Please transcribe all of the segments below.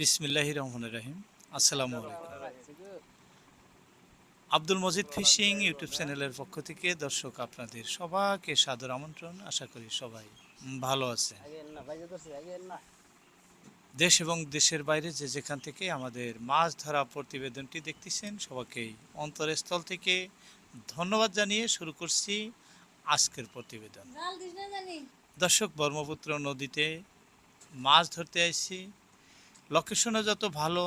বিসমিল্লাহ রহমান রাহিম। আসসালামু আলাইকুম। আব্দুল মজিদ ফিশিং ইউটিউব চ্যানেলের পক্ষ থেকে দর্শক আপনাদের সবাইকে সাদর আমন্ত্রণ। আশা করি সবাই ভালো আছেন। দেশ এবং দেশের বাইরে যে যেখান থেকে আমাদের মাছ ধরা প্রতিবেদনটি দেখতেছেন সবাইকেই অন্তরস্থল থেকে ধন্যবাদ জানিয়ে শুরু করছি আজকের প্রতিবেদন। দর্শক ব্রহ্মপুত্র নদীতে মাছ ধরতে আইছি। লোকেশনও যত ভালো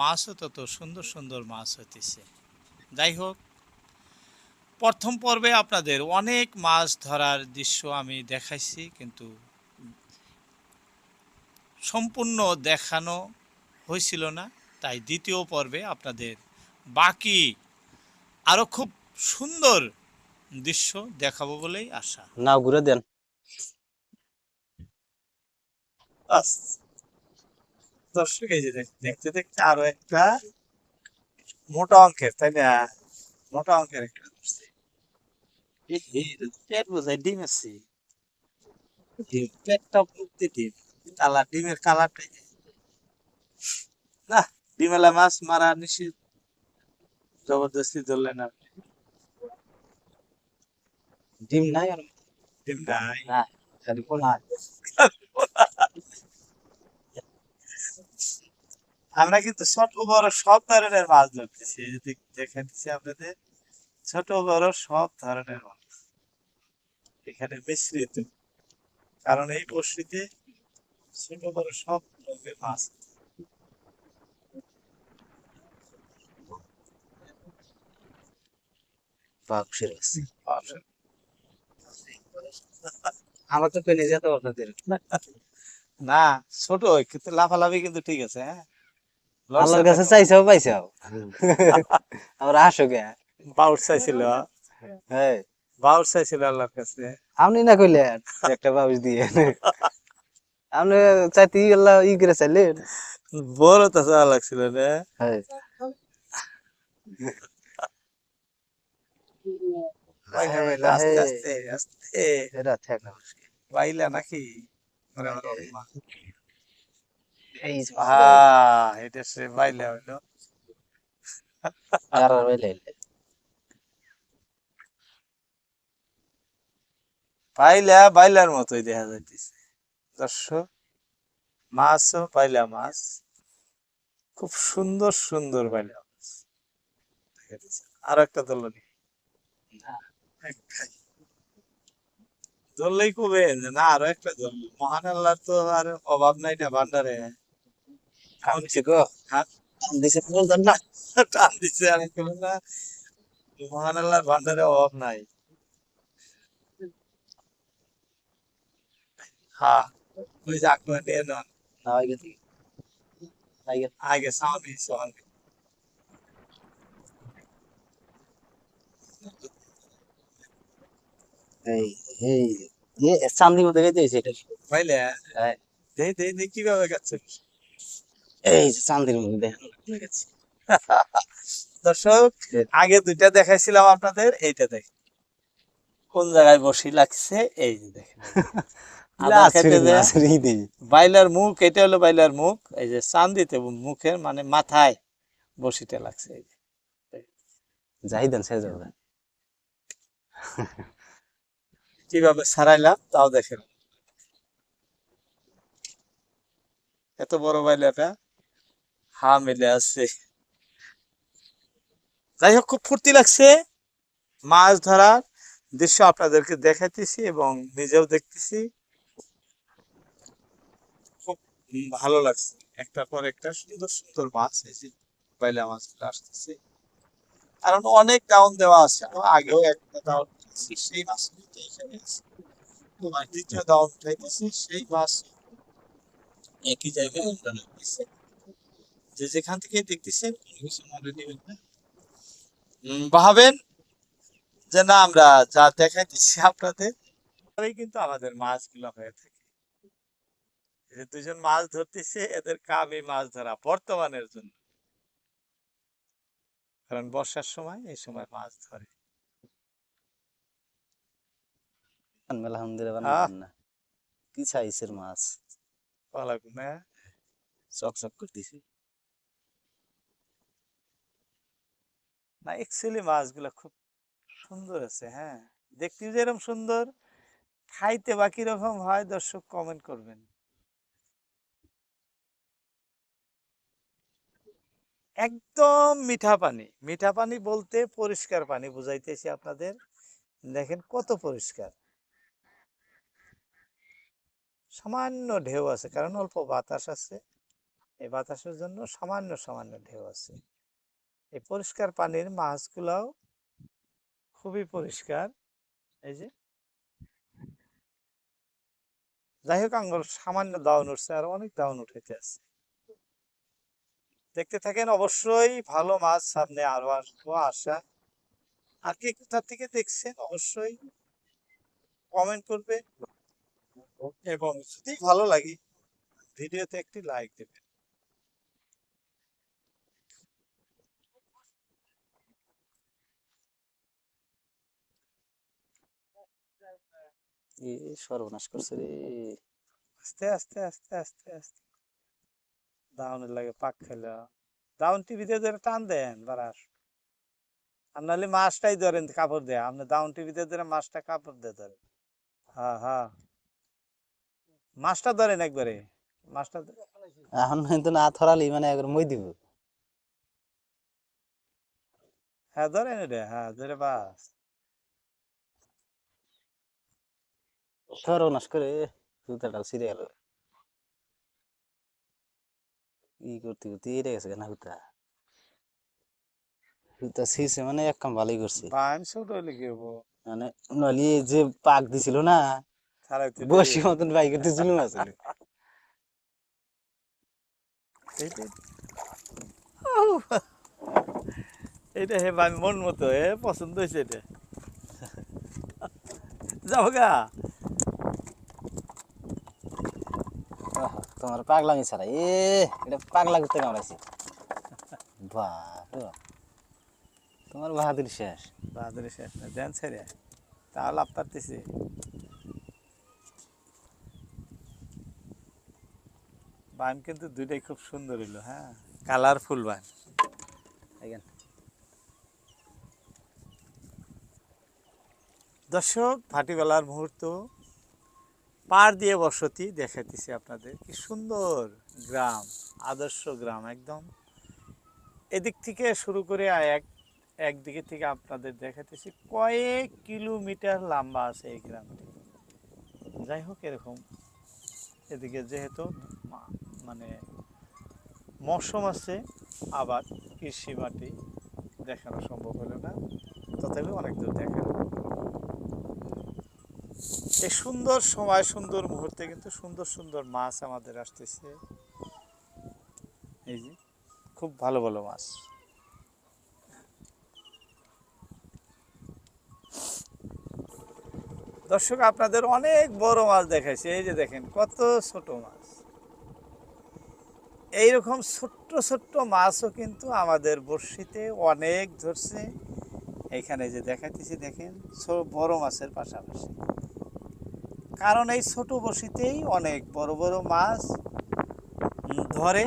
মাছও তত সুন্দর সুন্দর মাছ হইতেছে। যাই হোক প্রথম পর্বে আপনাদের অনেক মাছ ধরার দৃশ্য আমি দেখাইছি কিন্তু সম্পূর্ণ দেখানো হয়েছিল না। তাই দ্বিতীয় পর্বে আপনাদের বাকি আরও খুব সুন্দর দৃশ্য দেখাবো বলেই আশা। নাও ঘুরে দেন। দর্শক এই যে দেখতে দেখতে আরও একটা মোটা অঙ্কের তাই না? মোটা অঙ্কের একটা পেট বোঝায় ডিম আছে। ডিম পেটটা ভর্তি ডিম। কালার ডিমের কালারটাই না ডিমেলা মাছ মারা নিষেধ জবরদস্তি ধরলেন আপনি। ডিম নাই আর ডিম নাই। খালি পোনা। আমরা কিন্তু ছোট বড় সব ধরনের মাছ ধরতেছি। এই যে দেখ- দেখাচ্ছি আপনাদের। ছোট বড় সব ধরনের মাছ। এখানে মিশ্রিত। কারণ এই বর্ষিতে ছোট বড় সব রকমের মাছ। আমরা তো পেলে যেতে আপনাদের না ছোট কিন্তু লাফালাফি কিন্তু ঠিক আছে হ্যাঁ? আল্লাহর কাছে চাইছাও পাইছাও আমরা আসো গে। বাউট চাইছিল। হ্যাঁ বাউট চাইছিল আল্লাহর কাছে। আপনি না কইলে একটা বাউস দিয়ে। আপনি চাইতে আল্লাহ ই করে চাইলেন বড় তো চাওয়া লাগছিল হ্যাঁ আস্তে আস্তে আস্তে। না বাইলা নাকি। এই যে হ্যাঁ এটা সে বাইলা হইল আর আর হইলে বাইলা বাইলার মতোই দেখা যাইতেছে। দর্শক মাছও বাইলা মাছ। খুব সুন্দর সুন্দর বাইলা মাছ। আর একটা দলনি ধরলেই কবে? না আরও একটা ধরল। মহান আল্লাহর তো আর অভাব নাই না ভান্ডারে। গো হ্যাঁ দিছে বলতেন না টান আর কেউ না মহান আল্লাহর ভান্ডারে অভাব নাই হ্যাঁ ওই যে আকমা নিয়ে নন হয়ে গেছে আগে সামনে সামনে এই এই এ চান্দি মধ্যে গেছে এটা পাইলে দেই দেই দেই কীভাবে গেছে এই যে চান্দির মধ্যে। দেখেন দর্শক আগে দুইটা দেখাইছিলাম আপনাদের এইটা দেখ। কোন জায়গায় বসি লাগছে এই যে দেখেন আদা খেতে যে বাইলার মুখ এটা হলো বাইলার মুখ। এই যে চান্দিতে মুখের মানে মাথায় বসিতে লাগছে এই যে। যাই দেন সে কীভাবে সারাইলাম তাও দেখেন। এত বড় বাইলাটা। হা মেলে আছে। যাই হোক খুব ফুর্তি লাগছে মাছ ধরার দৃশ্য আপনাদেরকে দেখাইতেছি এবং নিজেও দেখতেছি। খুব ভালো লাগছে। একটার পর একটা সুন্দর সুন্দর মাছ যে বাইলা মাছগুলো আসতেছে। কারণ অনেক ডাউন দেওয়া আছে। আগেও একটা ডাউন সেই মাছগুলো দ্বিতীয় ডাউন সেই মাছ একই জায়গায় যে যেখান থেকে দেখতেছেন ভাবেন যে না আমরা যা দেখাইতেছি আপনাদের তাহলেই কিন্তু আমাদের মাছগুলো হয়ে থাকে। যে দুজন মাছ ধরতেছে এদের কামই মাছ ধরা বর্তমানের জন্য। কারণ বর্ষার সময় এই সময় মাছ ধরে। আলহামদুলিল্লাহ কি চাইছের মাছ? ভালো না? চকচক করতেছে। না অ্যাকচুয়ালি মাছগুলো খুব সুন্দর আছে হ্যাঁ। দেখতে যেরকম সুন্দর, খাইতে বাকি রকম হয় দর্শক কমেন্ট করবেন। একদম মিঠা পানি মিঠা পানি বলতে পরিষ্কার পানি বুঝাইতেছি আপনাদের। দেখেন কত পরিষ্কার। সামান্য ঢেউ আছে, কারণ অল্প বাতাস আছে। এই বাতাসের জন্য সামান্য সামান্য ঢেউ আছে। এই পরিষ্কার পানির মাছগুলাও খুবই পরিষ্কার। এই যে। যাই হোক, আঙ্গুল সামান্য দাউন উঠছে, আর অনেক দাউন উঠেতে আছে। দেখতে থাকেন, অবশ্যই ভালো মাছ সামনে আরও আসব, আশা। আর কে কোথা থেকে দেখছেন, অবশ্যই কমেন্ট করবে এবং যদি ভালো লাগে, ভিডিওতে একটি লাইক দেবেন। এ সর্বনাশ করছে রে। আস্তে আস্তে আস্তে আস্তে আস্তে। দাউনের লাগে পাক খেলো। দাউন টিভিতে ধরে টান দেন বারাস আর নাহলে মাছটাই ধরেন কাপড় দেয়া। আপনি দাউন টিভিতে ধরে মাছটা কাপড় দিয়ে ধরেন। হ্যাঁ হ্যাঁ মাছটা ধরেন একবারে। মাছটা ধরে- এখন কিন্তু না থরালি মানে একবার মই দিব। হ্যাঁ ধরেন এটা। হ্যাঁ ধরে বাস। সর্বনাশ করে জুতাটা ছিঁড়ে গেল। ই করতে করতে এড়ে গেছে না হুতা ছিঁড়ছে মানে এক কাম ভালোই করছে। মানে নলি যে পাক দিছিল না বসি মতন বাইক করতে! এইটা হে মন মতো হে পছন্দ হয়েছে এটা। যাব গা। তোমার পাগলামি ছাড়া। এ, এটা পাগলা করতে কামড়াইছে। তোমার বাহাদুর শেষ। বাহাদুর শেষ না দেন ছেড়ে তাও লাভ পারতেছি বান কিন্তু দুইটাই খুব সুন্দর হইল হ্যাঁ? কালারফুল বান। দর্শক ভাটিবেলার মুহূর্ত পার দিয়ে বসতি দেখাইতেছি আপনাদের। কি সুন্দর গ্রাম, আদর্শ গ্রাম একদম। এদিক থেকে শুরু করে এক একদিকে থেকে আপনাদের দেখাইতেছি কয়েক কিলোমিটার লম্বা আছে এই গ্রামটি। যাই হোক, এরকম। এদিকে যেহেতু মানে মৌসুম আছে, আবার কৃষি মাটি দেখানো সম্ভব হলো না। তথাপি অনেক দূর দেখানো এই সুন্দর সময়, সুন্দর মুহূর্তে কিন্তু সুন্দর সুন্দর মাছ আমাদের আসতেছে। এই যে, খুব ভালো ভালো মাছ। দর্শক, আপনাদের অনেক বড় মাছ দেখাইছে। এই যে দেখেন, কত ছোট মাছ। এইরকম ছোট্ট ছোট্ট মাছও কিন্তু আমাদের বড়শিতে অনেক ধরছে। এখানে যে দেখাইতেছি, দেখেন বড় মাছের পাশাপাশি। কারণ এই ছোট বড়শিতেই অনেক বড় বড় মাছ ধরে।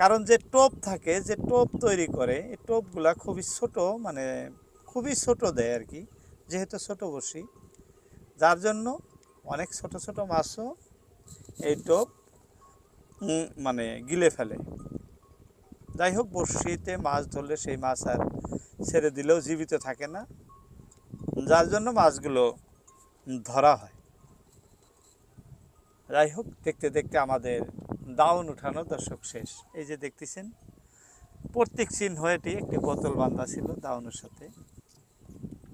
কারণ যে টোপ থাকে, যে টোপ তৈরি করে, এই টোপগুলা খুবই ছোট মানে খুবই ছোট দেয় আর কি, যেহেতু ছোট বড়শি যার জন্য অনেক ছোট ছোট মাছও এই টোপ মানে গিলে ফেলে। যাই হোক বড়শিতে মাছ ধরলে সেই মাছ আর ছেড়ে দিলেও জীবিত থাকে না। যার জন্য মাছগুলো ধরা হয়। যাই হোক দেখতে দেখতে আমাদের দাউন উঠানো দর্শক শেষ। এই যে দেখতেছেন প্রত্যেক চিহ্ন এটি, একটি বোতল বান্ধা ছিল দাউনের সাথে।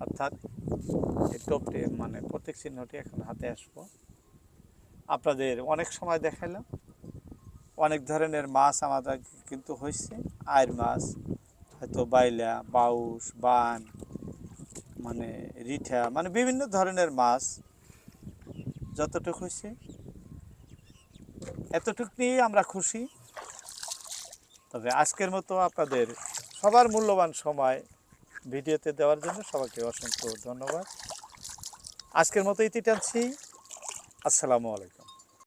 অর্থাৎ এই টোপটি মানে প্রত্যেক চিহ্নটি এখন হাতে আসব। আপনাদের অনেক সময় দেখাইলাম। অনেক ধরনের মাছ আমাদের কিন্তু হয়েছে আয়ের মাছ, হয়তো বাইলা বাউস বান মানে রিঠা মানে বিভিন্ন ধরনের মাছ, যতটুকু হয়েছে। এতটুক নিয়েই আমরা খুশি। তবে আজকের মতো আপনাদের সবার মূল্যবান সময় ভিডিওতে দেওয়ার জন্য সবাইকে অসংখ্য ধন্যবাদ। আজকের মতো ইতি টানছি। আসসালামু আলাইকুম।